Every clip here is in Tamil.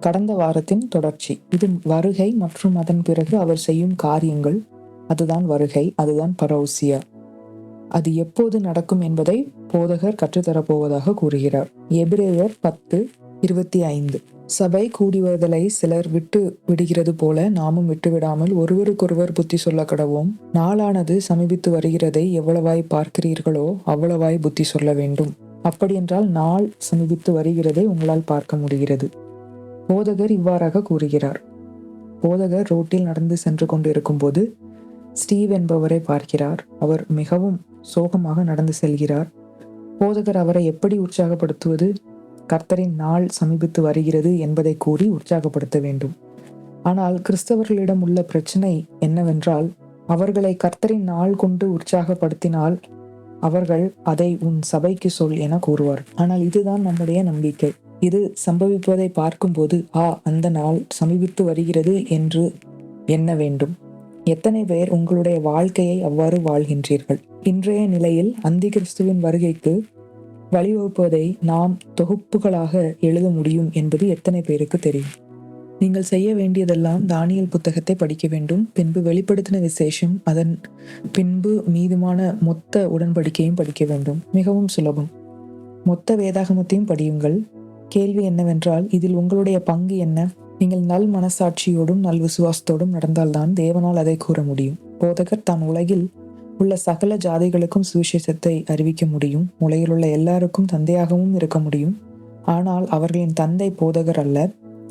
கடந்த வாரத்தின் தொடர்ச்சி. இது வருகை மற்றும் அதன் பிறகு அவர் செய்யும் காரியங்கள். அதுதான் வருகை அதுதான் பரௌசியா. அது எப்போது நடக்கும் என்பதை போதகர் கற்றுத்தரப்போவதாக கூறுகிறார். எபிரேயர் பத்து இருபத்தி ஐந்து. சபை கூடி வருதலை சிலர் விட்டு விடுகிறது போல நாமும் விட்டுவிடாமல் ஒருவருக்கொருவர் புத்தி சொல்ல கடவோம். நாளானது சமீபித்து வருகிறதை எவ்வளவாய் பார்க்கிறீர்களோ அவ்வளவாய் புத்தி சொல்ல வேண்டும். அப்படியென்றால் நாள் சமீபித்து வருகிறதை உங்களால் பார்க்க முடிகிறது. போதகர் இவ்வாறாக கூறுகிறார். போதகர் ரோட்டில் நடந்து சென்று கொண்டிருக்கும் போது ஸ்டீவ் என்பவரை பார்க்கிறார். அவர் மிகவும் சோகமாக நடந்து செல்கிறார். போதகர் அவரை எப்படி உற்சாகப்படுத்துவது? கர்த்தரின் நாள் சமீபித்து வருகிறது என்பதை கூறி உற்சாகப்படுத்த வேண்டும். ஆனால் கிறிஸ்தவர்களிடம் உள்ள பிரச்சனை என்னவென்றால் அவர்களை கர்த்தரின் நாள் கொண்டு உற்சாகப்படுத்தினால் அவர்கள் அதை உன் சபைக்கு சொல் என கூறுவார். ஆனால் இதுதான் நம்முடைய நம்பிக்கை. இது சம்பவிப்பதை பார்க்கும்போது ஆ அந்த நாள் சமீபித்து வருகிறது என்று எண்ண வேண்டும். எத்தனை பேர் உங்களுடைய வாழ்க்கையை அவ்வாறு வாழ்கின்றீர்கள்? இன்றைய நிலையில் அந்தி கிறிஸ்துவின் வருகைக்கு வழிவகுப்பதை நாம் தொகுப்புகளாக எழுத முடியும் என்பது எத்தனை பேருக்கு தெரியும்? நீங்கள் செய்ய வேண்டியதெல்லாம் தானியல் புத்தகத்தை படிக்க வேண்டும். பின்பு வெளிப்படுத்தின விசேஷம் அதன் பின்பு மீதுமான மொத்த உடன்படிக்கையும் படிக்க வேண்டும். மிகவும் சுலபம். மொத்த வேதாகமத்தையும் படியுங்கள். கேள்வி என்னவென்றால் இதில் உங்களுடைய பங்கு என்ன? நீங்கள் நல் மனசாட்சியோடும் நல் விசுவாசத்தோடும் நடந்தால்தான் தேவனால் அதை கூற முடியும். போதகர் தான் உலகில் உள்ள சகல ஜாதிகளுக்கும் சுவிசேஷத்தை அறிவிக்க முடியும். உலகில் உள்ள எல்லாருக்கும் தந்தையாகவும் இருக்க முடியும். ஆனால் அவர்களின் தந்தை போதகர் அல்ல.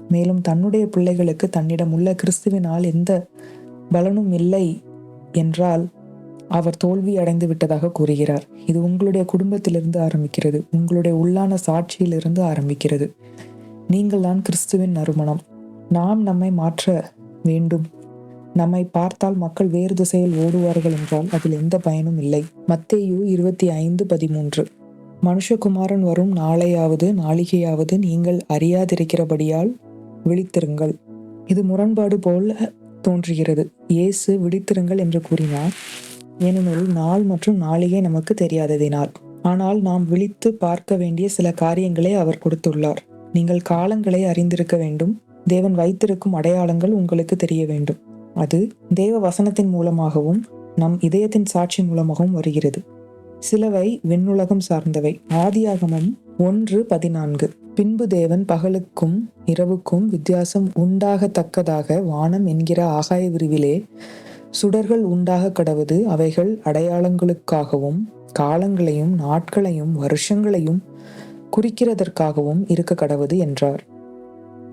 மேலும் தன்னுடைய பிள்ளைகளுக்கு தன்னிடம் உள்ள கிறிஸ்துவினால் எந்த பலனும் இல்லை என்றால் அவர் தோல்வி அடைந்து விட்டதாக கூறுகிறார். இது உங்களுடைய குடும்பத்திலிருந்து ஆரம்பிக்கிறது. உங்களுடைய உள்ளான சாட்சியிலிருந்து ஆரம்பிக்கிறது. நீங்கள் தான் கிறிஸ்துவின் நறுமணம். நாம் நம்மை மாற்ற வேண்டும். நம்மை பார்த்தால் மக்கள் வேறு திசையில் ஓடுவார்கள் என்றால் அதில் எந்த பயனும் இல்லை. மத்தேயு இருபத்தி ஐந்து பதிமூன்று. மனுஷகுமாரன் வரும் நாளையாவது நாளிகையாவது நீங்கள் அறியாதிருக்கிறபடியால் விழித்திருங்கள். இது முரண்பாடு போல தோன்றுகிறது. இயேசு விழித்திருங்கள் என்று கூறினார். ஏனெனில் நாள் மற்றும் நாளிகை நமக்கு தெரியாததினால். ஆனால் நாம் விழித்து பார்க்க வேண்டிய சில காரியங்களை அவர் கொடுத்துள்ளார். நீங்கள் காலங்களை அறிந்திருக்க வேண்டும். தேவன் வைத்திருக்கும் அடையாளங்கள் உங்களுக்கு தெரிய வேண்டும். அது தேவ வசனத்தின் மூலமாகவும் நம் இதயத்தின் சாட்சி மூலமாகவும் வருகிறது. சிலவை விண்ணுலகம் சார்ந்தவை. ஆதியாகமம் ஒன்று பதினான்கு. பின்பு தேவன் பகலுக்கும் இரவுக்கும் வித்தியாசம் உண்டாகத்தக்கதாக வானம் என்கிற ஆகாய விரிவிலே சுடர்கள் உண்டாக கடவுது அவைகள் அடையாளங்களுக்காகவும் காலங்களையும் நாட்களையும் வருஷங்களையும் குறிக்கிறதற்காகவும் இருக்க கடவுது என்றார்.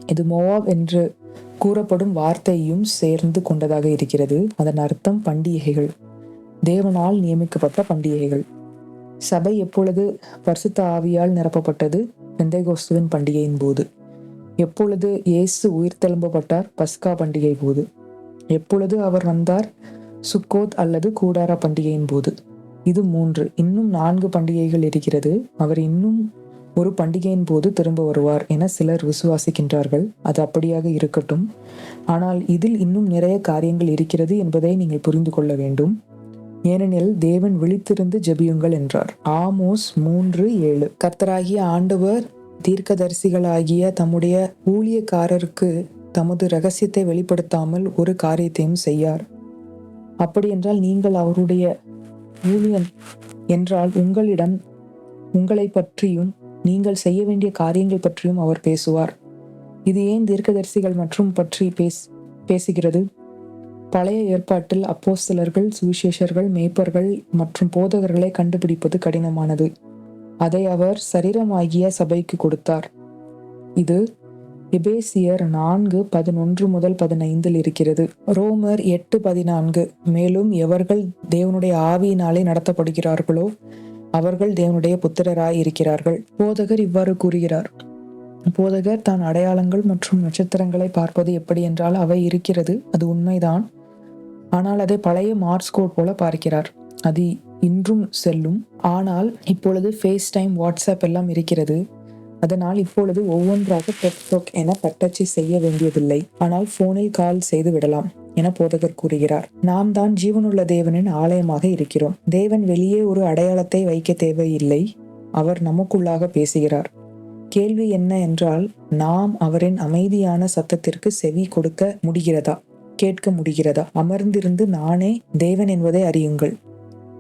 இது மோவாப் என்று கூறப்படும் வார்த்தையும் சேர்ந்து கொண்டதாக இருக்கிறது. அதன் அர்த்தம் பண்டிகைகள். தேவனால் நியமிக்கப்பட்ட பண்டிகைகள். சபை எப்பொழுது பரிசுத்த ஆவியால் நிரப்பப்பட்டது? பெந்தைகோஸ்துவின் பண்டிகையின் போது. எப்பொழுது இயேசு உயிர்த்தெழும்பப்பட்டார்? பஸ்கா பண்டிகை போது. எப்பொழுது அவர் வந்தார்? சுக்கோத் அல்லது கூடார பண்டிகையின் போது. இது மூன்று. இன்னும் நான்கு பண்டிகைகள் இருக்கிறது. அவர் இன்னும் ஒரு பண்டிகையின் போது திரும்ப வருவார் என சிலர் விசுவாசிக்கின்றார்கள். அது அப்படியாக இருக்கட்டும். ஆனால் இதில் இன்னும் நிறைய காரியங்கள் இருக்கிறது என்பதை நீங்கள் புரிந்து கொள்ள வேண்டும். ஏனெனில் தேவன் விழித்திருந்து ஜெபியுங்கள் என்றார். ஆமோஸ் மூன்று ஏழு. கர்த்தராகிய ஆண்டவர் தீர்க்கதரிசிகளாகிய தம்முடைய ஊழியக்காரருக்கு தமது ரகசியத்தை வெளிப்படுத்தாமல் ஒரு காரியத்தையும் செய்யார். அப்படியென்றால் நீங்கள் அவருடைய ஊழியன் என்றால் உங்களிடம் உங்களை பற்றியும் நீங்கள் செய்ய வேண்டிய காரியங்கள் பற்றியும் அவர் பேசுவார். இது ஏன் தீர்க்கதரிசிகள் மற்றும் பற்றி பேஸ் பேசுகிறது? பழைய ஏற்பாட்டில் அப்போஸ்தலர்கள் சுவிசேஷர்கள் மேய்ப்பர்கள் மற்றும் போதகர்களை கண்டுபிடிப்பது கடினமானது. அதை அவர் சரீரமாகிய சபைக்கு கொடுத்தார். இது எபேசியர் நான்கு பதினொன்று முதல் பதினைந்தில் இருக்கிறது. ரோமர் எட்டு பதினான்கு. மேலும் எவர்கள் தேவனுடைய ஆவியினாலே நடத்தப்படுகிறார்களோ அவர்கள் தேவனுடைய புத்திரராய் இருக்கிறார்கள். போதகர் இவ்வாறு கூறுகிறார். போதகர் தான் அடையாளங்கள் மற்றும் நட்சத்திரங்களை பார்ப்பது எப்படி என்றால் அவை இருக்கிறது அது உண்மைதான். ஆனால் அதை பழைய மார்ஸ் கோட் போல பார்க்கிறார். அது இன்றும் செல்லும். ஆனால் இப்பொழுது ஃபேஸ் டைம் வாட்ஸ்அப் எல்லாம் இருக்கிறது. அதனால் இப்பொழுது ஒவ்வொன்றாக டெக் டொக் என தட்டச்சு செய்ய வேண்டியதில்லை. ஆனால் போனில் கால் செய்து விடலாம் என போதகர் கூறுகிறார். நாம் தான் ஜீவனுள்ள தேவனின் ஆலயமாக இருக்கிறோம். தேவன் வெளியே ஒரு அடையாளத்தை வைக்க தேவையில்லை. அவர் நமக்குள்ளாக பேசுகிறார். கேள்வி என்ன என்றால் நாம் அவரின் அமைதியான சத்தத்திற்கு செவி கொடுக்க முடிகிறதா? கேட்க முடிகிறதா? அமர்ந்திருந்து நானே தேவன் என்பதை அறியுங்கள்.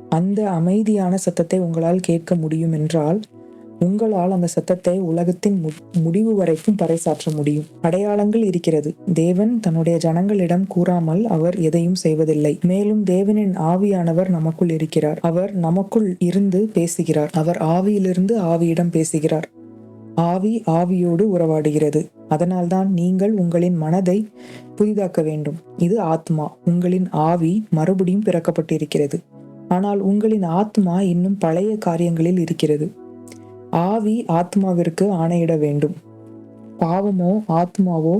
அந்த அமைதியான சத்தத்தை உங்களால் கேட்க முடியும் என்றால் உங்களால் அந்த சத்தத்தை உலகத்தின் மு- முடிவு வரைக்கும் பறைசாற்ற முடியும். அடையாளங்கள் இருக்கிறது. தேவன் தன்னுடைய ஜனங்களிடம் கூறாமல் அவர் எதையும் செய்வதில்லை. மேலும் தேவனின் ஆவியானவர் நமக்குள் இருக்கிறார். அவர் நமக்குள் இருந்து பேசுகிறார். அவர் ஆவியிலிருந்து ஆவியிடம் பேசுகிறார். ஆவி ஆவியோடு உறவாடுகிறது. அதனால்தான் நீங்கள் உங்களின் மனதை புதிதாக்க வேண்டும். இது ஆத்மா. உங்களின் ஆவி மறுபடியும் பிறக்கப்பட்டிருக்கிறது. ஆனால் உங்களின் ஆத்மா இன்னும் பழைய காரியங்களில் இருக்கிறது. ஆவி ஆத்மாவிற்கு ஆணையிட வேண்டும். பாவமோ ஆத்மாவோ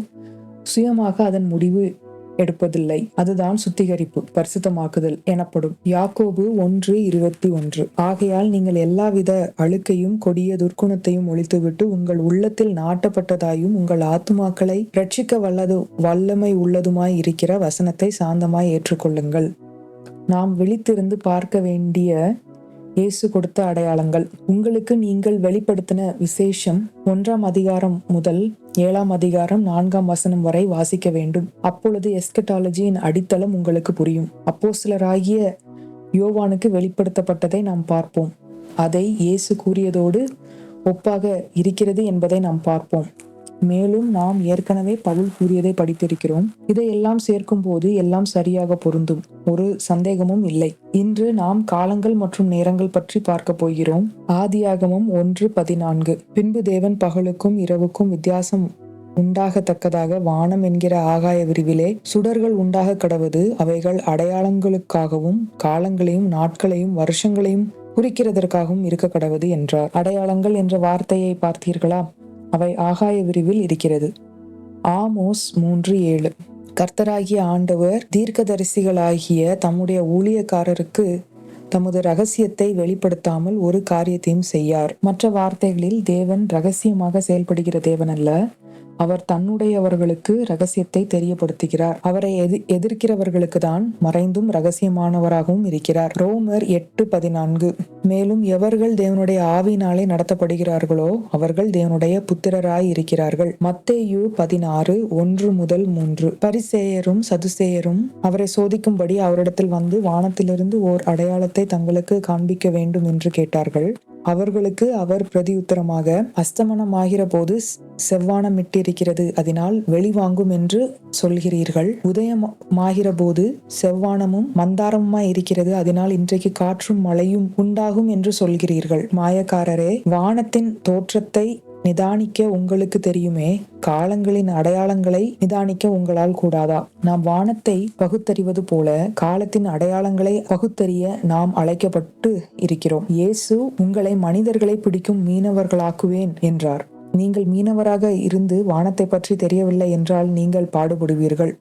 சுயமாக அதன் முடிவு எடுப்பதில்லை. அதுதான் சுத்திகரிப்பு பரிசுத்தமாக்குதல் எனப்படும். யாக்கோபு ஒன்று இருபத்தி ஒன்று. ஆகையால் நீங்கள் எல்லாவித அழுக்கையும் கொடிய துர்க்குணத்தையும் ஒழித்துவிட்டு உங்கள் உள்ளத்தில் நாட்டப்பட்டதாயும் உங்கள் ஆத்துமாக்களை ரட்சிக்க வல்லது வல்லமை உள்ளதுமாய் இருக்கிற வசனத்தை சாந்தமாய் ஏற்றுக்கொள்ளுங்கள். நாம் விழித்திருந்து பார்க்க வேண்டிய இயேசு கொடுத்த அடையாளங்கள். உங்களுக்கு நீங்கள் வெளிப்படுத்தின விசேஷம் ஒன்றாம் அதிகாரம் முதல் ஏழாம் அதிகாரம் நான்காம் வசனம் வரை வாசிக்க வேண்டும். அப்பொழுது எஸ்கட்டாலஜியின் அடித்தளம் உங்களுக்கு புரியும். அப்போஸ்தலராகிய யோவானுக்கு வெளிப்படுத்தப்பட்டதை நாம் பார்ப்போம். அதை இயேசு கூறியதோடு ஒப்பாக இருக்கிறது என்பதை நாம் பார்ப்போம். மேலும் நாம் ஏற்கனவே பவுல் கூறியதை படித்திருக்கிறோம். இதையெல்லாம் சேர்க்கும் போது எல்லாம் சரியாக பொருந்தும். ஒரு சந்தேகமும் இல்லை. இன்று நாம் காலங்கள் மற்றும் நேரங்கள் பற்றி பார்க்க போகிறோம். ஆதியாகமும் ஒன்று பதினான்கு. பின்பு தேவன் பகலுக்கும் இரவுக்கும் வித்தியாசம் உண்டாகத்தக்கதாக வானம் என்கிற ஆகாய விரிவிலே சுடர்கள் உண்டாக கடவது அவைகள் அடையாளங்களுக்காகவும் காலங்களையும் நாட்களையும் வருஷங்களையும் குறிக்கிறதற்காகவும் இருக்க கடவது என்றார். அடையாளங்கள் என்ற வார்த்தையை பார்த்தீர்களா? அவை ஆகாய விரிவில் இருக்கிறது. ஆமோஸ் மூன்று ஏழு. கர்த்தராகிய ஆண்டவர் தீர்க்கதரிசிகளாகிய தம்முடைய ஊழியக்காரருக்கு தமது ரகசியத்தை வெளிப்படுத்தாமல் ஒரு காரியத்தையும் செய்யார். மற்ற வார்த்தைகளில் தேவன் ரகசியமாக செயல்படுகிற தேவன் அல்ல அவர் தன்னுடையவர்களுக்கு ரகசியத்தை தெரியப்படுத்துகிறார். அவரை எதி எதிர்க்கிறவர்களுக்கு தான் மறைந்தும் ரகசியமானவராகவும் இருக்கிறார். ரோமர் எட்டு பதினான்கு. மேலும் எவர்கள் தேவனுடைய ஆவினாலே நடத்தப்படுகிறார்களோ அவர்கள் தேவனுடைய புத்திரராய் இருக்கிறார்கள். மத்தேயு பதினாறு ஒன்று முதல் மூன்று. பரிசேயரும் சதுசேயரும் அவரை சோதிக்கும்படி அவரிடத்தில் வந்து வானத்திலிருந்து ஓர் அடையாளத்தை தங்களுக்கு காண்பிக்க வேண்டும் என்று கேட்டார்கள். அவர்களுக்கு அவர் பிரதியுத்தரமாக அஸ்தமனமாகிற போது இருக்கிறது அதனால் வெளிவாங்கும் என்று சொல்கிறீர்கள். உதயமாகிற போது செவ்வானமும் மந்தாரமுமாய் இருக்கிறது. அதனால் இன்றைக்கு காற்றும் மழையும் உண்டாகும் என்று சொல்கிறீர்கள். மாயக்காரரே வானத்தின் தோற்றத்தை நிதானிக்க உங்களுக்கு தெரியுமே. காலங்களின் அடையாளங்களை நிதானிக்க உங்களால் கூடாதா? நாம் வானத்தை பகுத்தறிவது போல காலத்தின் அடையாளங்களை பகுத்தறிய நாம் அழைக்கப்பட்டு இருக்கிறோம். இயேசு உங்களை மனிதர்களை பிடிக்கும் மீனவர்களாக்குவேன் என்றார். நீங்கள் மீனவராக இருந்து வானத்தை பற்றி தெரியவில்லை என்றால் நீங்கள் பாடுபடுவீர்கள்.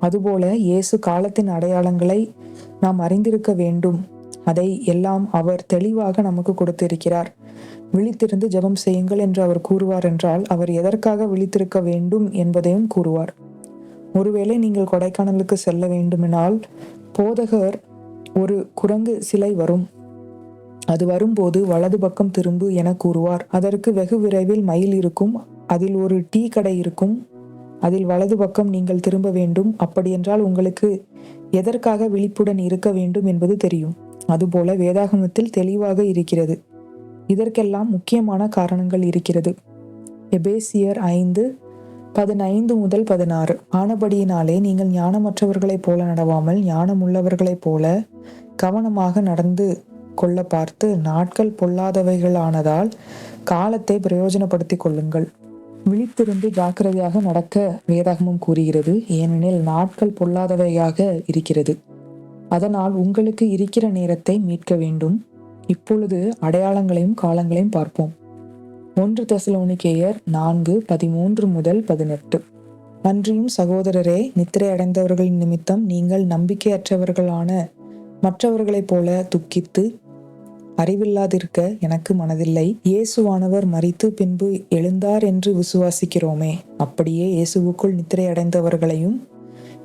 அதுபோல இயேசு காலத்தின் அடையாளங்களை நாம் அறிந்திருக்க வேண்டும். அதை எல்லாம் அவர் தெளிவாக நமக்கு கொடுத்திருக்கிறார். விழித்திருந்து ஜெபம் செய்யுங்கள் என்று அவர் கூறுவார் என்றால் அவர் எதற்காக விழித்திருக்க வேண்டும் என்பதையும் கூறுவார். ஒருவேளை நீங்கள் கொடைக்கானலுக்கு செல்ல வேண்டுமெனால் போதகர் ஒரு குரங்கு சிலை வரும். அது வரும்போது வலது பக்கம் திரும்பு என கூறுவார். அதற்கு வெகு விரைவில் மயில் இருக்கும். அதில் ஒரு டீ கடை இருக்கும். அதில் வலது பக்கம் நீங்கள் திரும்ப வேண்டும். அப்படியென்றால் உங்களுக்கு எதற்காக விழிப்புடன் இருக்க வேண்டும் என்பது தெரியும். அதுபோல வேதாகமத்தில் தெளிவாக இருக்கிறது. இதற்கெல்லாம் முக்கியமான காரணங்கள் இருக்கிறது. எபேசியர் ஐந்து பதினைந்து முதல் பதினாறு. ஆனபடியினாலே நீங்கள் ஞானமற்றவர்களைப் போல நடவாமல் ஞானமுள்ளவர்களைப் போல கவனமாக நடந்து கொள்ள பார்த்து நாட்கள் பொல்லாதவைகளானதால் காலத்தை பிரயோஜனப்படுத்தி கொள்ளுங்கள். விழித்திருந்து ஜாக்கிரதையாக நடக்க வேதாகமம் கூறுகிறது. ஏனெனில் நாட்கள் பொல்லாதவையாக இருக்கிறது. அதனால் உங்களுக்கு இருக்கிற நேரத்தை மீட்க வேண்டும். இப்பொழுது அடையாளங்களையும் காலங்களையும் பார்ப்போம். ஒன்று தசலோனிக்கேயர் நான்கு பதிமூன்று முதல் பதினெட்டு. அன்றியும் சகோதரரே நித்திரை அடைந்தவர்களின் நிமித்தம் நீங்கள் நம்பிக்கையற்றவர்களான மற்றவர்களைப் போல துக்கித்து அறிவில்லாதிருக்க எனக்கு மனதில்லை. இயேசுவானவர் மறித்து பின்பு எழுந்தார் என்று விசுவாசிக்கிறோமே. அப்படியே இயேசுவுக்குள் நித்திரை அடைந்தவர்களையும்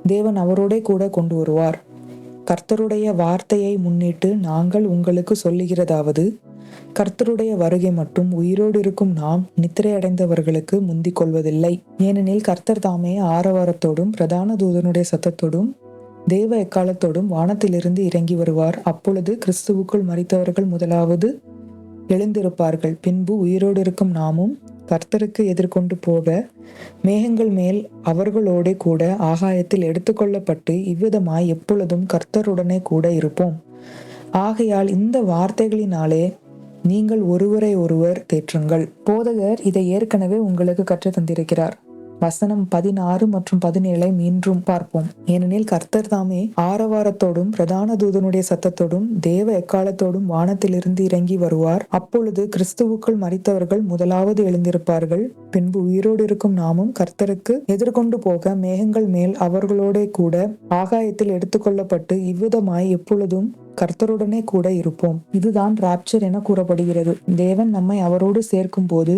தேவன் அவரோடே கூட கொண்டு வருவார் கர்த்தருடைய வார்த்தையை முன்னிட்டு நாங்கள் உங்களுக்கு சொல்லுகிறதாவது கர்த்தருடைய வருகை மட்டும் உயிரோடு இருக்கும் நாம் நித்திரை அடைந்தவர்களுக்கு முந்திக் கொள்வதில்லை. ஏனெனில் கர்த்தர் தாமே ஆரவாரத்தோடும் பிரதான தூதனுடைய சத்தத்தோடும் தேவ எக்காலத்தோடும் வானத்திலிருந்து இறங்கி வருவார். அப்பொழுது கிறிஸ்துவுக்குள் மரித்தவர்கள் முதலாவது எழுந்திருப்பார்கள். பின்பு உயிரோடு இருக்கும் நாமும் கர்த்தருக்கு எதிர்கொண்டு போக மேகங்கள் மேல் அவர்களோடே கூட ஆகாயத்தில் எடுத்துக்கொள்ளப்பட்டு இவ்விதமாய் எப்பொழுதும் கர்த்தருடனே கூட இருப்போம். ஆகையால் இந்த வார்த்தைகளினாலே நீங்கள் ஒருவரை ஒருவர் தேற்றுங்கள். போதகர் இதை ஏற்கனவே உங்களுக்கு கற்றுத் தந்திருக்கிறார் வசனம் பதினாறு மற்றும் பதினேழை மீண்டும் பார்ப்போம். ஏனெனில் கர்த்தர் தாமே ஆரவாரத்தோடும் பிரதான தூதனுடைய சத்தத்தோடும் தேவ எக்காலத்தோடும் வானத்திலிருந்து இறங்கி வருவார். அப்பொழுது கிறிஸ்துவுக்குள் மறித்தவர்கள் முதலாவது எழுந்திருப்பார்கள். பின்பு உயிரோடு இருக்கும் நாமும் கர்த்தருக்கு எதிர்கொண்டு போக மேகங்கள் மேல் அவர்களோடே கூட ஆகாயத்தில் எடுத்துக்கொள்ளப்பட்டு இவ்விதமாய் எப்பொழுதும் கர்த்தருடனே கூட இருப்போம். இதுதான் ராப்சர் என கூறப்படுகிறது. தேவன் நம்மை அவரோடு சேர்க்கும் போது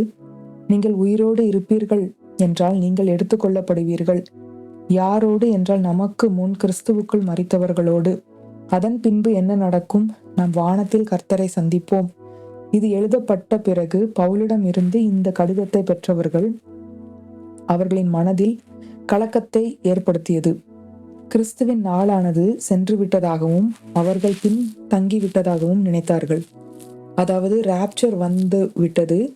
நீங்கள் உயிரோடு இருப்பீர்கள். என்றால் நீங்கள் எடுத்துக்கொள்ளப்படுவீர்கள். யாரோடு என்றால் நமக்கு முன் கிறிஸ்துவுக்குள் மறித்தவர்களோடு அதன் பின்பு என்ன நடக்கும்? நாம் வானத்தில் கர்த்தரை சந்திப்போம். இது எழுதப்பட்ட பிறகு பவுலிடம் இருந்து இந்த கடிதத்தை பெற்றவர்கள் அவர்களின் மனதில் கலக்கத்தை ஏற்படுத்தியது. கிறிஸ்துவின் நாளானது சென்று விட்டதாகவும் அவர்கள் பின் தங்கிவிட்டதாகவும் நினைத்தார்கள். அதாவது ராப்சர் வந்து விட்டது.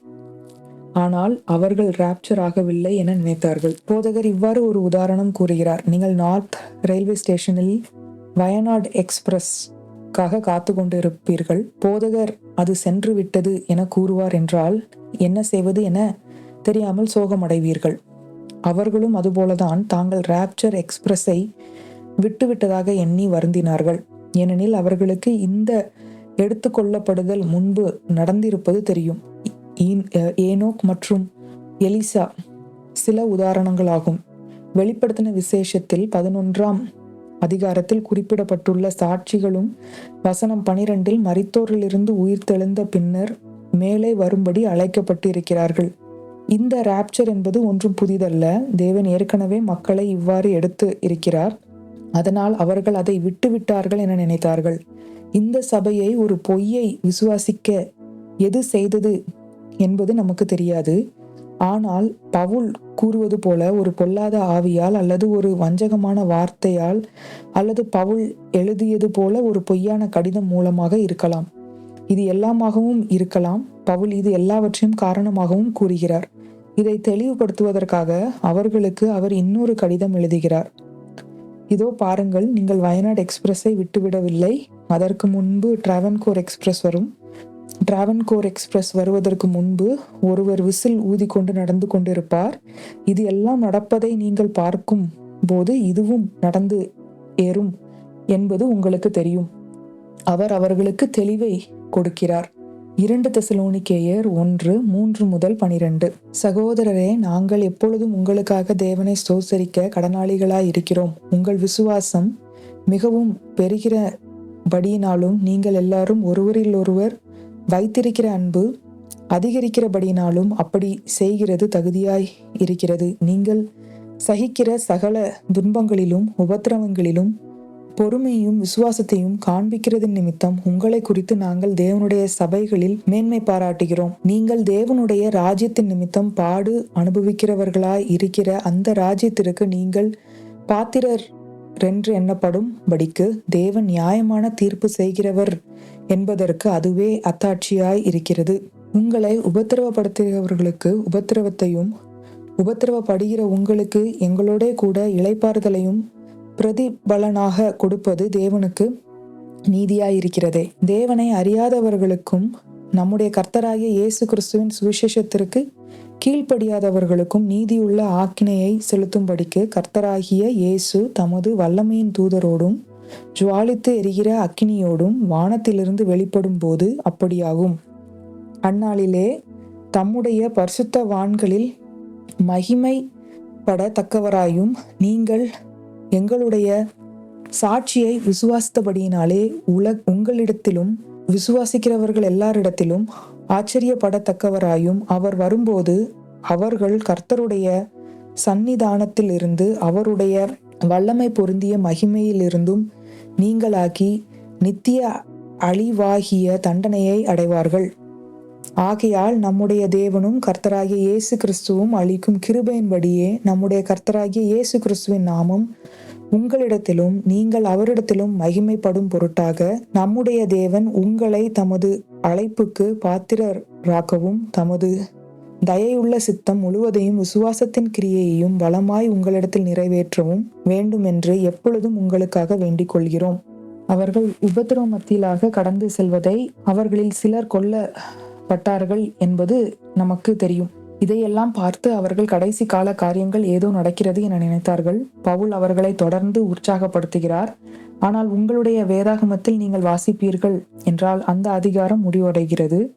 ஆனால் அவர்கள் ராப்சர் ஆகவில்லை என நினைத்தார்கள். போதகர் இவ்வாறு ஒரு உதாரணம் கூறுகிறார். நீங்கள் நார்த் ரயில்வே ஸ்டேஷனில் வயநாடு எக்ஸ்பிரஸ்க்காக காத்து கொண்டிருப்பீர்கள் போதகர் அது சென்று விட்டது என கூறுவார் என்றால் என்ன செய்வது என தெரியாமல் சோகமடைவீர்கள். அவர்களும் அதுபோலதான் தாங்கள் ராப்சர் எக்ஸ்பிரஸை விட்டுவிட்டதாக எண்ணி வருந்தினார்கள். ஏனெனில் அவர்களுக்கு இந்த எடுத்துக்கொள்ளப்படுதல் முன்பு நடந்திருப்பது தெரியும். ஏனோக் மற்றும் எலிசா சில உதாரணங்களாகும். வெளிப்படுத்தின விசேஷத்தில் பதினொன்றாம் அதிகாரத்தில் குறிப்பிடப்பட்டுள்ள சாட்சிகளும் வசனம் பனிரெண்டில் மரித்தோரிலிருந்து உயிர்த்தெழுந்த பின்னர் மேலே வரும்படி அழைக்கப்பட்டு இருக்கிறார்கள் இந்த ராப்சர் என்பது ஒன்றும் புதிதல்ல. தேவன் ஏற்கனவே மக்களை இவ்வாறு எடுத்து இருக்கிறார். அதனால் அவர்கள் அதை விட்டுவிட்டார்கள் என நினைத்தார்கள். இந்த சபையை ஒரு பொய்யை விசுவாசிக்க எது செய்தது? என்பது நமக்கு தெரியாது. ஆனால் பவுல் கூறுவது போல ஒரு பொல்லாத ஆவியால் அல்லது ஒரு வஞ்சகமான வார்த்தையால் அல்லது பவுல் எழுதியது போல ஒரு பொய்யான கடிதம் மூலமாக இருக்கலாம். இது எல்லாமாகவும் இருக்கலாம். பவுல் இது எல்லாவற்றையும் காரணமாகவும் கூறுகிறார். இதை தெளிவுபடுத்துவதற்காக அவர்களுக்கு அவர் இன்னொரு கடிதம் எழுதுகிறார். இதோ பாருங்கள் நீங்கள் வயநாடு எக்ஸ்பிரஸை விட்டுவிடவில்லை. அதற்கு முன்பு டிராவன்கோர் எக்ஸ்பிரஸ் வரும். டிராவன்கோர் எக்ஸ்பிரஸ் வருவதற்கு முன்பு ஒருவர் விசில் ஊதிக்கொண்டு நடந்து கொண்டிருப்பார். இது எல்லாம் நடப்பதை நீங்கள் பார்க்கும் போது இதுவும் நடந்து ஏறும் என்பது உங்களுக்கு தெரியும். அவர் அவர்களுக்கு தெளிவை கொடுக்கிறார். இரண்டு தெசலோனிக்கேயர் ஒன்று மூன்று முதல் பனிரெண்டு. சகோதரரே நாங்கள் எப்பொழுதும் உங்களுக்காக தேவனை சோசரிக்க கடனாளிகளாய் இருக்கிறோம். உங்கள் விசுவாசம் மிகவும் பெருகிறபடியினாலும் நீங்கள் எல்லாரும் ஒருவரில் ஒருவர் வைத்திருக்கிற அன்பு அதிகரிக்கிறபடியினாலும் அப்படி செய்கிறது தகுதியாய் இருக்கிறது. நீங்கள் சகிக்கிற சகல துன்பங்களிலும் உபத்திரவங்களிலும் பொறுமையும் விசுவாசத்தையும் காண்பிக்கிறது நிமித்தம் உங்களை குறித்து நாங்கள் தேவனுடைய சபைகளில் மேன்மை பாராட்டுகிறோம். நீங்கள் தேவனுடைய ராஜ்யத்தின் நிமித்தம் பாடு அனுபவிக்கிறவர்களாய் இருக்கிற அந்த ராஜ்யத்திற்கு நீங்கள் பாத்திரர் என்று எண்ணப்படும் படிக்கு தேவன் நியாயமான தீர்ப்பு செய்கிறவர். என்பதற்கு அதுவே அத்தாட்சியாய் இருக்கிறது. உங்களை உபத்திரவப்படுத்துகிறவர்களுக்கு உபத்திரவத்தையும் உபத்திரவப்படுகிற உங்களுக்கு எங்களோட கூட இளைப்பாறுதலையும் பிரதிபலனாக கொடுப்பது தேவனுக்கு நீதியாயிருக்கிறதே. தேவனை அறியாதவர்களுக்கும் நம்முடைய கர்த்தராகிய இயேசு கிறிஸ்துவின் சுவிசேஷத்திற்கு கீழ்ப்படியாதவர்களுக்கும் நீதியுள்ள ஆக்கினையை செலுத்தும்படிக்கு கர்த்தராகிய இயேசு தமது வல்லமையின் தூதரோடும் ஜுவாலித்து எரிகிற அக்கினியோடும் வானத்திலிருந்து வெளிப்படும் போது அப்படியாகும். அந்நாளிலே தம்முடைய பரிசுத்தவான்களில் மகிமைப்படத்தக்கவராயும் நீங்கள் எங்களுடைய சாட்சியை விசுவாசித்தபடியினாலே உல உங்களிடத்திலும் விசுவாசிக்கிறவர்கள் எல்லாரிடத்திலும் ஆச்சரியப்படத்தக்கவராயும் அவர் வரும்போது அவர்கள் கர்த்தருடைய சந்நிதானத்திலிருந்து அவருடைய வல்லமை பொருந்திய மகிமையிலிருந்தும் நீங்களாக்கி நித்திய அழிவாகிய தண்டனையை அடைவார்கள். ஆகையால் நம்முடைய தேவனும் கர்த்தராகிய இயேசு கிறிஸ்துவும் அளிக்கும் கிருபையின்படியே நம்முடைய கர்த்தராகிய இயேசு கிறிஸ்துவின் நாமம் உங்களிடத்திலும் நீங்கள் அவரிடத்திலும் மகிமைப்படும் பொருட்டாக நம்முடைய தேவன் உங்களை தமது அழைப்புக்கு பாத்திரராக்கவும் தமது தயையுள்ள சித்தம் முழுவதையும் விசுவாசத்தின் கிரியையையும் பலமாய் உங்களிடத்தில் நிறைவேற்றவும் வேண்டும் என்று எப்பொழுதும் உங்களுக்காக வேண்டிக் கொள்கிறோம். அவர்கள் உபத்திரவ மத்தியிலாக கடந்து செல்வதை அவர்களில் சிலர் கொல்லப்பட்டார்கள் என்பது நமக்கு தெரியும். இதையெல்லாம் பார்த்து அவர்கள் கடைசி கால காரியங்கள் ஏதோ நடக்கிறது என நினைத்தார்கள். பவுல் அவர்களை தொடர்ந்து உற்சாகப்படுத்துகிறார். ஆனால் உங்களுடைய வேதாகமத்தில் நீங்கள் வாசிப்பீர்கள் என்றால் அந்த அதிகாரம் முடிவடைகிறது.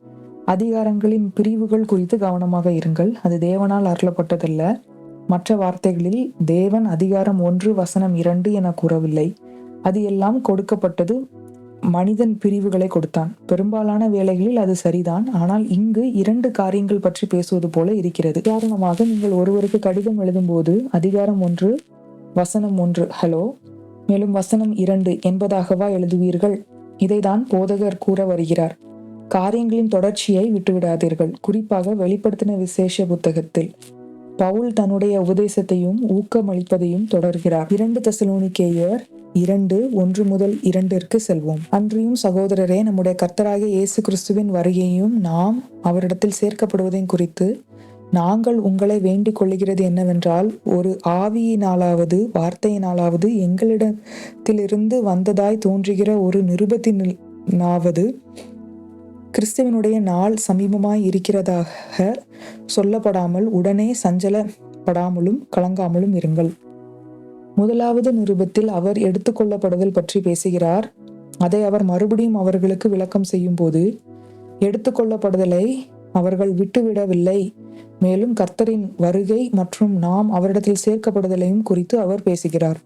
அதிகாரங்களின் பிரிவுகள் குறித்து கவனமாக இருங்கள். அது தேவனால் அருளப்பட்டதல்ல. மற்ற வார்த்தைகளில் தேவன் அதிகாரம் ஒன்று வசனம் இரண்டு என கூறவில்லை. அது எல்லாம் கொடுக்கப்பட்டது மனிதன் பிரிவுகளை கொடுத்தான். பெரும்பாலான வேலைகளில் அது சரிதான். ஆனால் இங்கு இரண்டு காரியங்கள் பற்றி பேசுவது போல இருக்கிறது. உதாரணமாக நீங்கள் ஒருவருக்கு கடிதம் எழுதும்போது அதிகாரம் ஒன்று வசனம் ஒன்று ஹலோ மேலும் வசனம் இரண்டு என்பதாகவா எழுதுவீர்கள்? இதைதான் போதகர் கூற வருகிறார். காரியங்களின் தொடர்ச்சியை விட்டுவிடாதீர்கள். குறிப்பாக வெளிப்படுத்தின விசேஷ புத்தகத்தில். பவுல் தன்னுடைய உபதேசத்தையும் ஊக்கமளிப்பதையும் தொடர்கிறார். இரண்டு தசலோனிக்கேயர் இரண்டு ஒன்று முதல் இரண்டிற்கு செல்வோம். அன்றியும் சகோதரரே நம்முடைய கர்த்தராக இயேசு கிறிஸ்துவின் வருகையும் நாம் அவரிடத்தில் சேர்க்கப்படுவதையும் குறித்து நாங்கள் உங்களை வேண்டிக் கொள்ளுகிறது என்னவென்றால் ஒரு ஆவியினாலாவது வார்த்தையினாலாவது எங்களிடத்திலிருந்து வந்ததாய் தோன்றுகிற ஒரு நிருபத்தினாவது கிறிஸ்துவனுடைய நாள் சமீபமாய் இருக்கிறதாக சொல்லப்படாமல் உடனே சஞ்சலப்படாமலும் கலங்காமலும் இருங்கள். முதலாவது நிருபத்தில் அவர் எடுத்துக்கொள்ளப்படுதல் பற்றி பேசுகிறார். அதை அவர் மறுபடியும் அவர்களுக்கு விளக்கம் செய்யும் போது எடுத்துக்கொள்ளப்படுதலை அவர்கள் விட்டுவிடவில்லை. மேலும் கர்த்தரின் வருகை மற்றும் நாம் அவரிடத்தில் சேர்க்கப்படுதலையும் குறித்து அவர் பேசுகிறார்.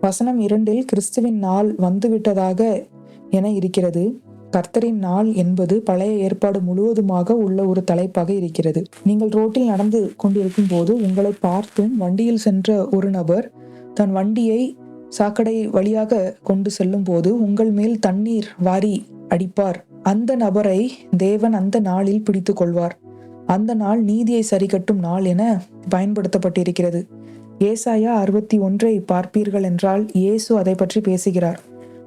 வசனம் இரண்டில் கிறிஸ்துவின் நாள் வந்துவிட்டதாக என இருக்கிறது. கர்த்தரின் நாள் என்பது பழைய ஏற்பாடு முழுவதுமாக உள்ள ஒரு தலைப்பாக இருக்கிறது. நீங்கள் ரோட்டில் நடந்து கொண்டிருக்கும் போது உங்களை பார்த்தும் வண்டியில் சென்ற ஒரு நபர் தன் வண்டியை சாக்கடை வழியாக கொண்டு செல்லும் போது உங்கள் மேல் தண்ணீர் வாரி அடிப்பார். அந்த நபரை தேவன் அந்த நாளில் பிடித்து கொள்வார். அந்த நாள் நீதியை சரிகட்டும் நாள் என பயன்படுத்தப்பட்டிருக்கிறது. ஏசாயா அறுபத்தி ஒன்றை பார்ப்பீர்கள் என்றால் இயேசு அதை பற்றி பேசுகிறார்.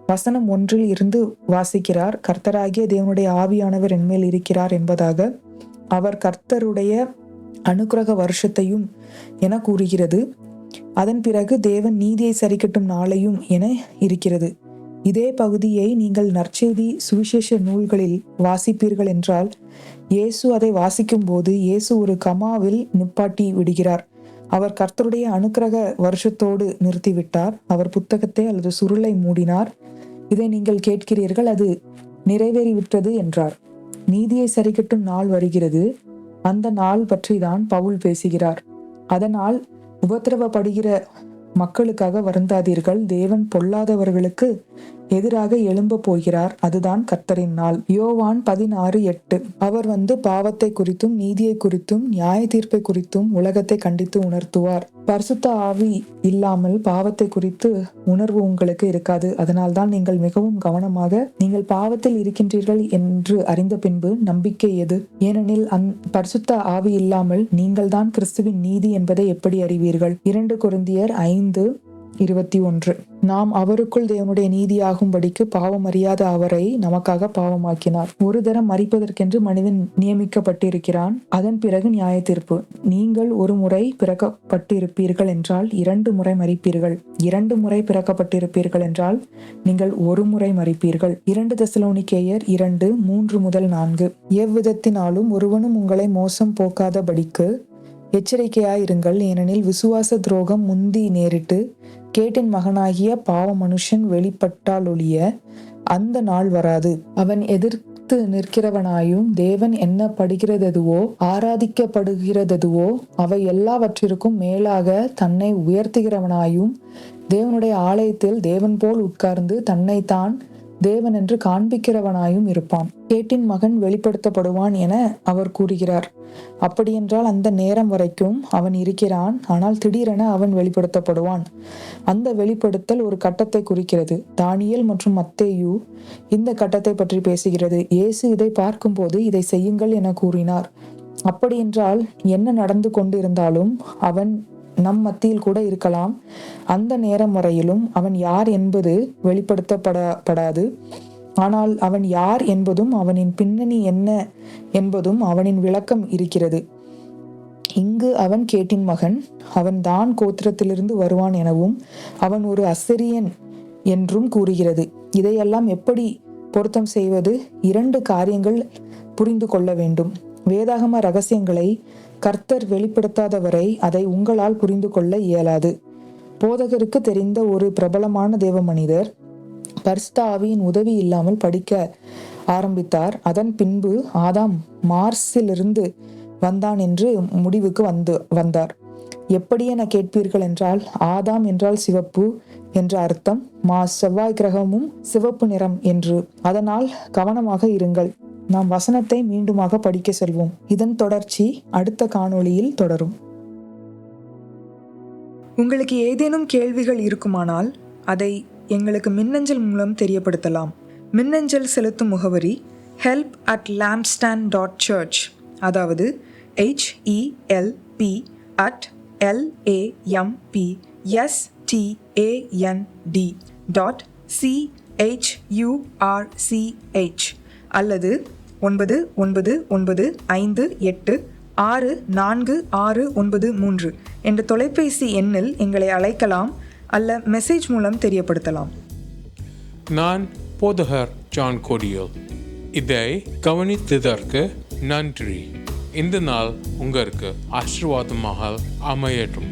வசனம் ஒன்றில் இருந்து வாசிக்கிறார் கர்த்தராகிய தேவனுடைய ஆவியானவர் என்மேல் இருக்கிறார் என்பதாக அவர் கர்த்தருடைய அனுக்கிரக வருஷத்தையும் என கூறுகிறது. அதன் பிறகு தேவன் நீதியை சரிக்கட்டும் நாளையும் என இருக்கிறது. இதே பகுதியை நீங்கள் நற்செய்தி சுவிசேஷ நூல்களில் வாசிப்பீர்கள் என்றால் இயேசு அதை வாசிக்கும் போது இயேசு ஒரு கமாவில் நிப்பாட்டி விடுகிறார். அவர் கர்த்தருடைய அனுக்கிரக வருஷத்தோடு நிறுத்திவிட்டார். அவர் புத்தகத்தை அல்லது சுருளை மூடினார். இதை நீங்கள் கேட்கிறீர்கள் அது நிறைவேறிவிட்டது என்றார். நீதியை சரிக்கட்டும் நாள் வருகிறது. அந்த நாள் பற்றி தான் பவுல் பேசுகிறார். அதனால் உபத்திரவப்படுகிற மக்களுக்காக வருந்தாதீர்கள். தேவன் பொல்லாதவர்களுக்கு எதிராக எழும்ப போகிறார். அதுதான் கர்த்தரின் நாள். யோவான் பதினாறு எட்டு. அவர் வந்து பாவத்தை குறித்தும் நீதியை குறித்தும் நியாய தீர்ப்பை குறித்தும் உலகத்தை கண்டித்து உணர்த்துவார். பரிசுத்த ஆவி இல்லாமல் பாவத்தை குறித்து உணர்வு உங்களுக்கு இருக்காது. அதனால்தான் நீங்கள் மிகவும் கவனமாக நீங்கள் பாவத்தில் இருக்கின்றீர்கள் என்று அறிந்த பின்பு நம்பிக்கை எது? ஏனெனில் அந் பரிசுத்த ஆவி இல்லாமல் நீங்கள் தான் கிறிஸ்துவின் நீதி என்பதை எப்படி அறிவீர்கள்? இரண்டு குருந்தியர் ஐந்து இருபத்தி ஒன்று. நாம் அவருக்குள் தேவனுடைய நீதியாகும்படிக்கு பாவம் அறியாத அவரை நமக்காக பாவமாக்கினார். ஒரு தரம் மறிப்பதற்கென்று மனிதன் நியமிக்கப்பட்டிருக்கிறான். அதன் பிறகு நியாய தீர்ப்பு நீங்கள் ஒரு முறை பிறக்கப்பட்டிருப்பீர்கள் என்றால் இரண்டு முறை மறிப்பீர்கள். இரண்டு முறை பிறக்கப்பட்டிருப்பீர்கள் என்றால் நீங்கள் ஒரு முறை மறிப்பீர்கள். இரண்டு தசலோனிக்கேயர் இரண்டு மூன்று முதல் நான்கு. எவ்விதத்தினாலும் ஒருவனும் உங்களை மோசம் போக்காதபடிக்கு எச்சரிக்கையாயிருங்கள். ஏனெனில் விசுவாச துரோகம் முந்தி நேரிட்டு கேட்டின் மகனாகிய பாவ மனுஷன் வெளிப்பட்டாலொழிய அந்த நாள் வராது. அவன் எதிர்த்து நிற்கிறவனாயும் தேவன் என்ன படுகிறததுவோ ஆராதிக்கப்படுகிறததுவோ அவை எல்லாவற்றிற்கும் மேலாக தன்னை உயர்த்துகிறவனாயும் தேவனுடைய ஆலயத்தில் தேவன் போல் உட்கார்ந்து தன்னைத்தான் தேவன் என்று காண்பிக்கிறவனாயும் இருப்பான். கேட்டின் மகன் வெளிப்படுத்தப்படுவான் என அவர் கூறுகிறார். அப்படியென்றால் அந்த நேரம் வரைக்கும் அவன் இருக்கிறான் ஆனால் திடீரென அவன் வெளிப்படுத்தப்படுவான். அந்த வெளிப்படுத்தல் ஒரு கட்டத்தை குறிக்கிறது. தானியல் மற்றும் மத்தேயு இந்த கட்டத்தை பற்றி பேசுகிறது. இயேசு இதை பார்க்கும்போது இதை செய்யுங்கள் என கூறினார். அப்படியென்றால் என்ன நடந்து கொண்டிருந்தாலும் அவன் நம் மத்தியில் கூட இருக்கலாம். அந்த நேரம் வரையிலும் அவன் யார் என்பது வெளிப்படுத்தப்படப்படாது. ஆனால் அவன் யார் என்பதும் அவனின் பின்னணி என்ன என்பதும் அவனின் விளக்கம் இருக்கிறது. இங்கு அவன் கேட்டின் மகன் அவன் தான் கோத்திரத்திலிருந்து வருவான் எனவும் அவன் ஒரு அசிரியன் என்றும் கூறுகிறது. இதையெல்லாம் எப்படி பொருத்தம் செய்வது? இரண்டு காரியங்கள் புரிந்து கொள்ள வேண்டும். வேதாகம ரகசியங்களை கர்த்தர் வெளிப்படுத்தாதவரை அதை உங்களால் புரிந்து கொள்ள இயலாது. போதகருக்கு தெரிந்த ஒரு பிரபலமான தேவ மனிதர் பரிசுத்த ஆவியின் உதவி இல்லாமல் படிக்க ஆரம்பித்தார். அதன் பின்பு ஆதாம் மார்ஸிலிருந்து வந்தான் என்று முடிவுக்கு வந்து வந்தார். எப்படி என கேட்பீர்கள் என்றால் ஆதாம் என்றால் சிவப்பு என்ற அர்த்தம் மா செவ்வாய் கிரகமும் சிவப்பு நிறம் என்று. அதனால் கவனமாக இருங்கள். நாம் வசனத்தை மீண்டுமாக படிக்க செல்வோம். இதன் தொடர்ச்சி அடுத்த காணொளியில் தொடரும். உங்களுக்கு ஏதேனும் கேள்விகள் இருக்குமானால் அதை எங்களுக்கு மின்னஞ்சல் மூலம் தெரியப்படுத்தலாம். மின்னஞ்சல் செலுத்தும் முகவரி help at lampstand dot church அதாவது H E L P at L A M P S T A N D dot C H U R C H அல்லது ஒன்பது ஒன்பது ஒன்பது ஐந்து எட்டு ஆறு நான்கு ஆறு ஒன்பது மூன்று என்ற தொலைபேசி எண்ணில் எங்களை அழைக்கலாம் அல்ல மெசேஜ் மூலம் தெரியப்படுத்தலாம். நான் போதகர் ஜான் கோடியோ இதை கவனித்ததற்கு நன்றி. இந்த நாள் உங்களுக்கு ஆசீர்வாதமாக அமையட்டும்.